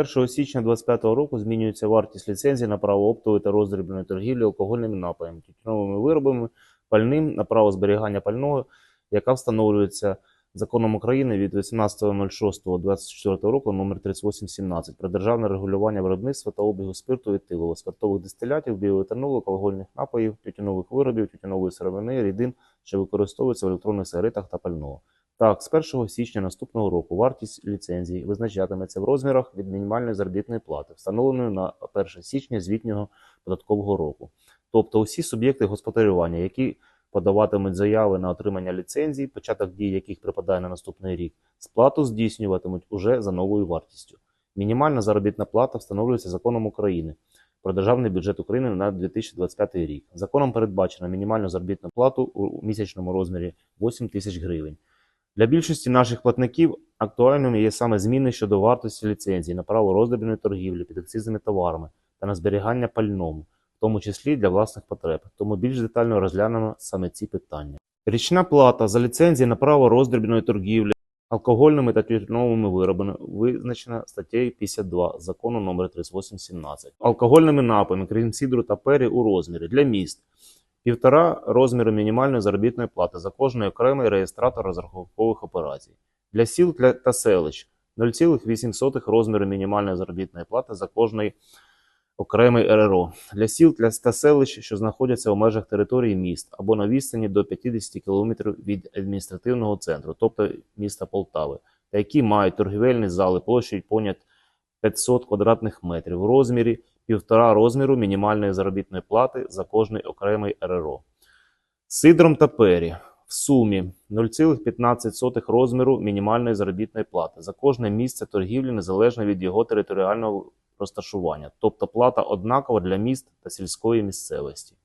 1 січня 2025 року змінюється вартість ліцензії на право оптової та роздрібної торгівлі алкогольними напоями, тютюновими виробами, пальним на право зберігання пального, яка встановлюється законом України від 18.06.24 року номер 3817 про державне регулювання виробництва та обігу спирту етилового, спиртових дистилятів, біоетанолу, алкогольних напоїв, тютюнових виробів, тютюнової сировини, рідин, що використовуються в електронних сигаретах та пального. Так, з 1 січня наступного року вартість ліцензії визначатиметься в розмірах від мінімальної заробітної плати, встановленої на 1 січня звітнього податкового року. Тобто усі суб'єкти господарювання, які подаватимуть заяви на отримання ліцензій, початок дії яких припадає на наступний рік, сплату здійснюватимуть уже за новою вартістю. Мінімальна заробітна плата встановлюється законом України про державний бюджет України на 2025 рік. Законом передбачено мінімальну заробітну плату у місячному розмірі 8 тисяч гривень. Для більшості наших платників актуальними є саме зміни щодо вартості ліцензії на право роздрібної торгівлі під акцизними товарами та на зберігання пальному, в тому числі для власних потреб. Тому більш детально розглянемо саме ці питання. Річна плата за ліцензії на право роздрібної торгівлі алкогольними та тютюновими виробами визначена статтею 52 закону номер 3817. Алкогольними напоями, крім сідру та пері у розмірі для міст півтора розміру мінімальної заробітної плати за кожний окремий реєстратор розрахункових операцій. Для сіл та селищ 0,8 розміру мінімальної заробітної плати за кожний окремий РРО. Для сіл та селищ, що знаходяться у межах території міст або на відстані до 50 км від адміністративного центру, тобто міста Полтави, та які мають торгівельні зали площею понад 500 квадратних метрів в розмірі півтора розміру мінімальної заробітної плати за кожний окремий РРО. Сидром та пері в сумі 0,15 розміру мінімальної заробітної плати за кожне місце торгівлі незалежно від його територіального розташування, тобто плата однакова для міст та сільської місцевості.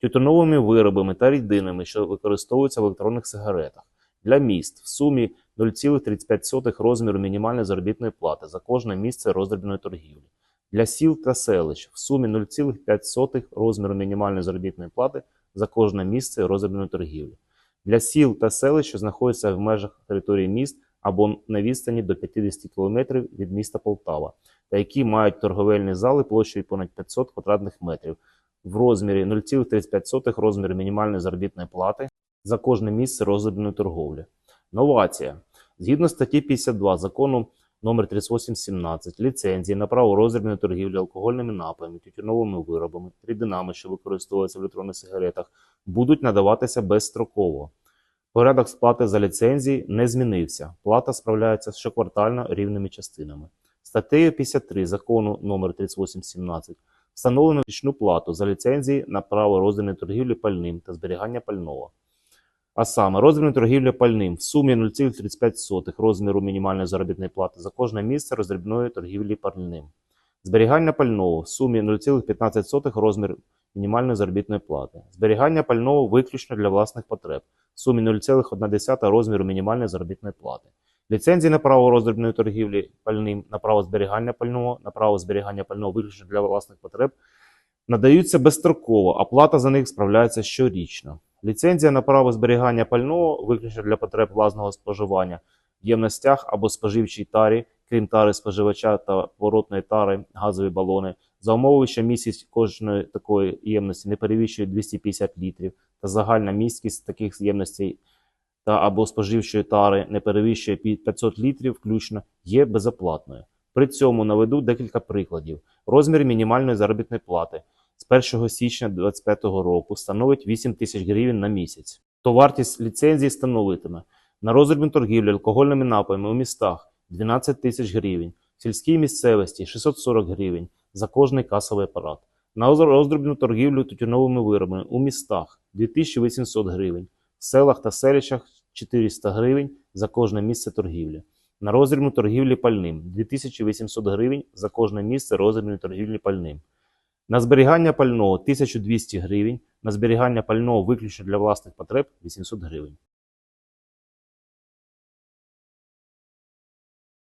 Тютюновими виробами та рідинами, що використовуються в електронних сигаретах. Для міст в сумі 0,35 розміру мінімальної заробітної плати за кожне місце роздрібної торгівлі. Для сіл та селищ в сумі 0,5 розміру мінімальної заробітної плати за кожне місце роздрібної торгівлі. Для сіл та селищ, що знаходяться в межах території міст або на відстані до 50 км від міста Полтава, та які мають торговельні зали площею понад 500 квадратних метрів в розмірі 0,35 розміру мінімальної заробітної плати за кожне місце роздрібної торговлі. Новація. Згідно статті 52 закону номер 3817 ліцензії на право роздрібної торгівлі алкогольними напоями, тютюновими виробами, рідинами, що використовуються в електронних сигаретах, будуть надаватися безстроково. Порядок сплати за ліцензії не змінився. Плата справляється щоквартально рівними частинами. Статтею 53 закону номер 3817 встановлено річну плату за ліцензії на право роздрібної торгівлі пальним та зберігання пального. А саме роздрібна торгівля пальним в сумі 0,35 розміру мінімальної заробітної плати за кожне місце роздрібної торгівлі пальним. Зберігання пального в сумі 0,15 розмір мінімальної заробітної плати. Зберігання пального виключно для власних потреб в сумі 0,1 розміру мінімальної заробітної плати. Ліцензії на право роздрібної торгівлі пальним, на право зберігання пального, на право зберігання пального виключно для власних потреб надаються безстроково, а плата за них справляється щорічно. Ліцензія на право зберігання пального виключно для потреб власного споживання ємностях або споживчій тарі, крім тари споживача та поворотної тари, газові балони, за умови, що місяць кожної такої ємності не перевищує 250 літрів, та загальна місткість таких ємностей та або споживчої тари не перевищує пі- 500 літрів включно, є безоплатною. При цьому наведу декілька прикладів. Розмір мінімальної заробітної плати з 1 січня 2025 року становить 8 тисяч гривень на місяць. То вартість ліцензії становитиме на роздрібну торгівлю алкогольними напоями у містах 12 тисяч гривень, в сільській місцевості 640 гривень за кожний касовий апарат. На роздрібну торгівлю тютюновими виробами у містах 2800 гривень, в селах та селищах 400 гривень за кожне місце торгівлі. На роздрібну торгівлі пальним 2800 гривень за кожне місце роздрібної торгівлі пальним. На зберігання пального 1200 гривень, на зберігання пального виключно для власних потреб 800 гривень.